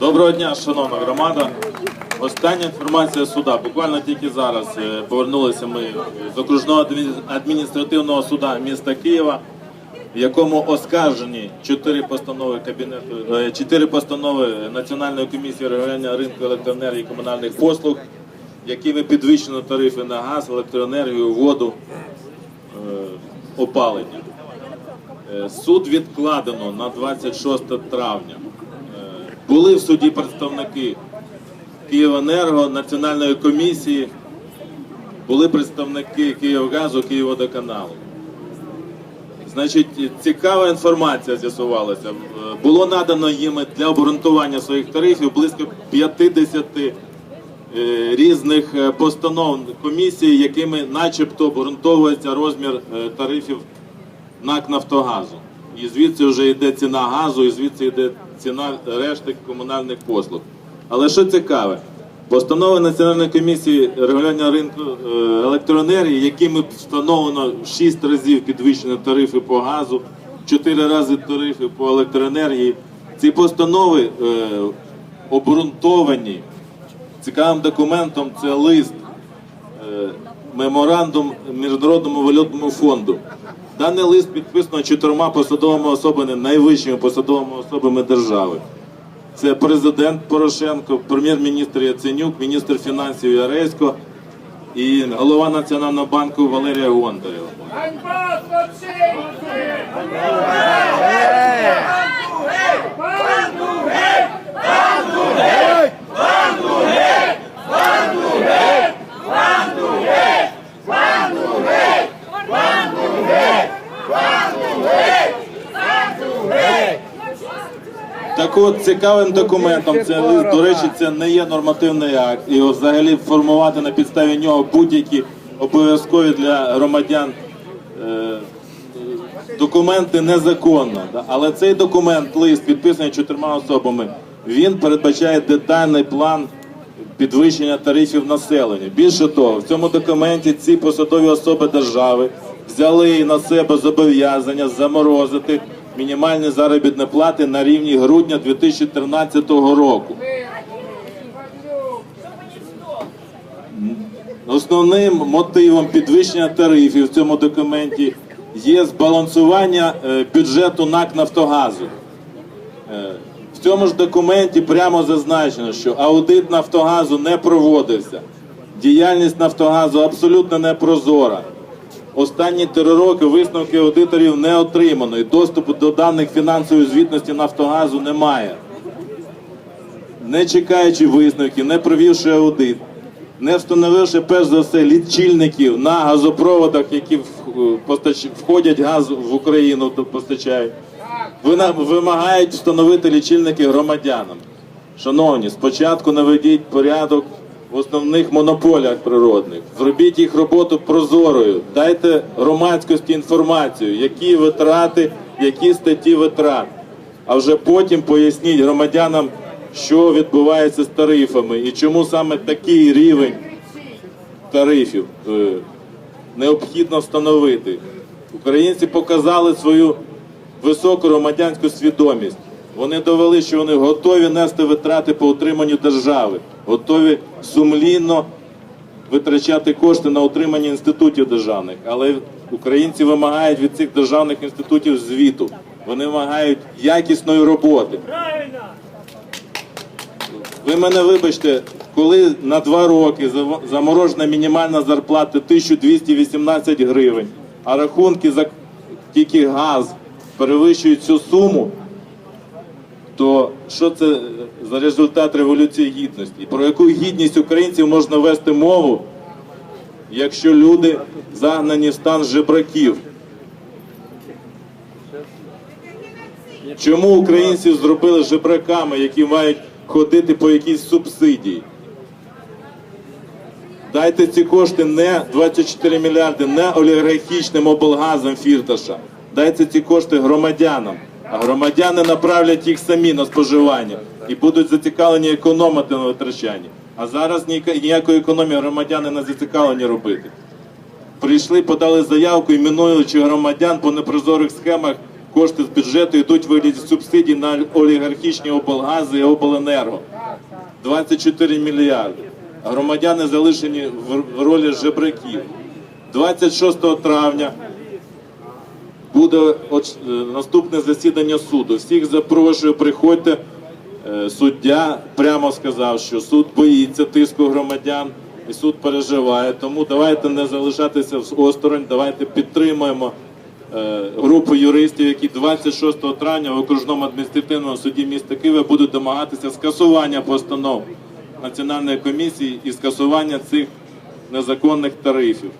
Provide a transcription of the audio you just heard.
Доброго дня, шановна громада. Остання інформація суда. Буквально тільки зараз е, повернулися ми з окружного адміністративного суда міста Києва, в якому оскаржені чотири постанови кабінету, е, чотири постанови Національної комісії регулювання ринку електроенергії і комунальних послуг, якими підвищено тарифи на газ, електроенергію, воду, е, опалення. Суд відкладено на 26 травня. Були в суді представники Київенерго, Національної комісії, були представники Київгазу, Київводоканалу. Значить, цікава інформація з'ясувалася. Було надано їм для обґрунтування своїх тарифів близько 50 е, різних е, постанов комісії, якими начебто обґрунтовується розмір е, тарифів НАК Нафтогазу. І звідси вже йде ціна газу, і звідси йде ціна решти комунальних послуг. Але що цікаве, постанови Національної комісії регулювання ринку е, електроенергії, якими встановлено в 6 разів підвищені тарифи по газу, 4 рази тарифи по електроенергії. Ці постанови е, обґрунтовані цікавим документом це лист е, меморандум Міжнародному валютному фонду. Даний лист підписано чотирма посадовими особами, найвищими посадовими особами держави. Це президент Порошенко, прем'єр-міністр Яценюк, міністр фінансів Яресько і голова Національного банку Валерія злочинці! Банду от цікавим документом це лист, до речі, це не є нормативний акт. І взагалі формувати на підставі нього будь-які обов'язкові для громадян е, документи незаконно. Але цей документ, лист, підписаний чотирма особами, він передбачає детальний план підвищення тарифів населення. Більше того, в цьому документі ці посадові особи держави взяли на себе зобов'язання заморозити мінімальні заробітні плати на рівні грудня 2013 року. Основним мотивом підвищення тарифів в цьому документі є збалансування е, бюджету НАК Нафтогазу. Е, В цьому ж документі прямо зазначено, що аудит Нафтогазу не проводився. Діяльність Нафтогазу абсолютно не прозора. Останні три роки висновки аудиторів не отримано і доступу до даних фінансової звітності Нафтогазу немає. Не чекаючи висновків, не провівши аудит, не встановивши перш за все лічильників на газопроводах, які постач- входять газ в Україну, то постачають. Вимагають встановити лічильники громадянам. Шановні, спочатку наведіть порядок в основних монополіях природних. Зробіть їх роботу прозорою. Дайте громадськості інформацію, які витрати, які статті витрат. А вже потім поясніть громадянам, що відбувається з тарифами і чому саме такий рівень тарифів е, необхідно встановити. Українці показали свою високу громадянську свідомість. Вони довели, що вони готові нести витрати по утриманню держави, готові сумлінно витрачати кошти на утримання інститутів державних. Але українці вимагають від цих державних інститутів звіту. Вони вимагають якісної роботи. Ви мене вибачте, коли на два роки заморожена мінімальна зарплата 1218 гривень, а рахунки за тільки газ перевищують цю суму, то що це за результат революції гідності? Про яку гідність українців можна вести мову, якщо люди загнані в стан жебраків? Чому українців зробили жебраками, які мають ходити по якійсь субсидії? Дайте ці кошти не 24 мільярди, не олігархічним облгазам Фірташа. Дайте ці кошти громадянам. А громадяни направлять їх самі на споживання і будуть зацікавлені економити на витрачанні. А зараз ніякої економії громадяни не зацікавлені робити. Прийшли, подали заявку, іменуючи громадян по непрозорих схемах, кошти з бюджету йдуть в вигляді субсидій на олігархічні облгази і обленерго. 24 мільярди. Громадяни залишені в- ролі жебраків. 26 травня буде е, наступне засідання суду. Всіх запрошую, приходьте. Е, Суддя прямо сказав, що суд боїться тиску громадян і суд переживає. Тому давайте не залишатися в осторонь, давайте підтримуємо е, групу юристів, які 26 травня в окружному адміністративному суді міста Києва будуть домагатися скасування постанов Національної комісії і скасування цих незаконних тарифів.